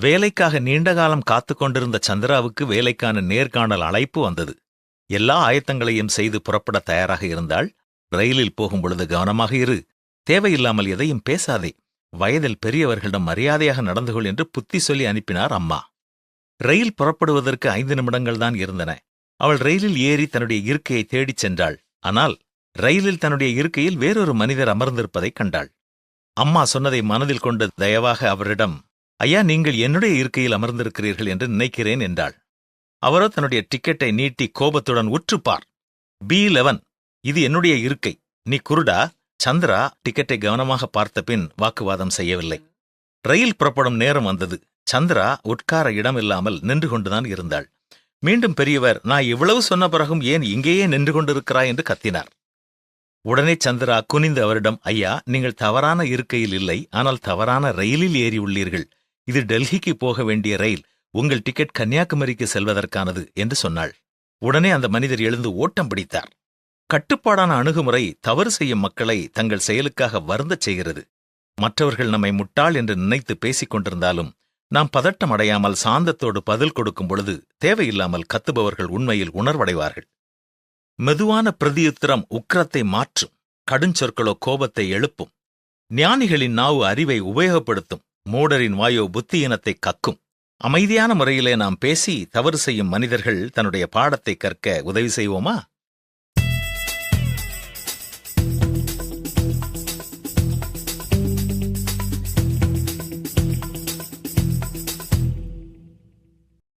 வேலைக்காக நீண்டகாலம் காத்து காத்துக் கொண்டிருந்த சந்திராவுக்கு வேலைக்கான நேர்காணல் அழைப்பு வந்தது. எல்லா ஆயத்தங்களையும் செய்து புறப்பட தயாராக இருந்தாள். ரயிலில் போகும் பொழுது கவனமாக இரு. தேவையில்லாமல் எதையும் பேசாதே. வயதில் பெரியவர்களிடம் மரியாதையாக நடந்து கொள் என்று புத்தி சொல்லி அனுப்பினார் அம்மா. ரயில் புறப்படுவதற்கு ஐந்து நிமிடங்கள் தான் இருந்தன. அவள் ரயிலில் ஏறி தன்னுடைய இருக்கையை தேடிச் சென்றாள். ஆனால் ரயிலில் தன்னுடைய இருக்கையில் வேறொரு மனிதர் அமர்ந்திருப்பதைக் கண்டாள். அம்மா சொன்னதை மனதில் கொண்டு தயவாக அவரிடம் ஐயா நீங்கள் என்னுடைய இருக்கையில் அமர்ந்திருக்கிறீர்கள் என்று நினைக்கிறேன் என்றாள். அவரோ தன்னுடைய டிக்கெட்டை நீட்டி கோபத்துடன் உற்றுப்பார். பி லெவன் இது என்னுடைய இருக்கை. நீ குருடா சந்திரா டிக்கெட்டை கவனமாக பார்த்த பின் வாக்குவாதம் செய்யவில்லை. ரயில் புறப்படும் நேரம் வந்தது. சந்திரா உட்கார இடமில்லாமல் நின்று கொண்டுதான் இருந்தாள். மீண்டும் பெரியவர் நான் இவ்வளவு சொன்ன பிறகும் ஏன் இங்கேயே நின்று கொண்டிருக்கிறாய்? என்று கத்தினார். உடனே சந்திரா குனிந்து அவரிடம் ஐயா நீங்கள் தவறான இருக்கையில் இல்லை ஆனால் தவறான ரயிலில் ஏறி உள்ளீர்கள். இது டெல்லிக்கு போக வேண்டிய ரயில் உங்கள் டிக்கெட் கன்னியாகுமரிக்கு செல்வதற்கானது என்று சொன்னாள். உடனே அந்த மனிதர் எழுந்து ஓட்டம் பிடித்தார். கட்டுப்பாடான அணுகுமுறை தவறு செய்யும் மக்களை தங்கள் செயலுக்காக வருந்தச் செய்கிறது. மற்றவர்கள் நம்மை முட்டாள் என்று நினைத்து பேசிக் கொண்டிருந்தாலும் நாம் பதட்டம் அடையாமல் சாந்தத்தோடு பதில் கொடுக்கும் பொழுது தேவையில்லாமல் கத்துபவர்கள் உண்மையில் உணர்வடைவார்கள். மெதுவான பிரதியுத்திரம் உக்கிரத்தை மாற்றும் கடுஞ்சொற்களோ கோபத்தை எழுப்பும் ஞானிகளின் நாவு அறிவை உபயோகப்படுத்தும் மூடரின் வாயோ புத்தியினத்தை கக்கும். அமைதியான முறையிலே நாம் பேசி தவறு செய்யும் மனிதர்கள் தன்னுடைய பாடத்தை கற்க உதவி செய்வோமா?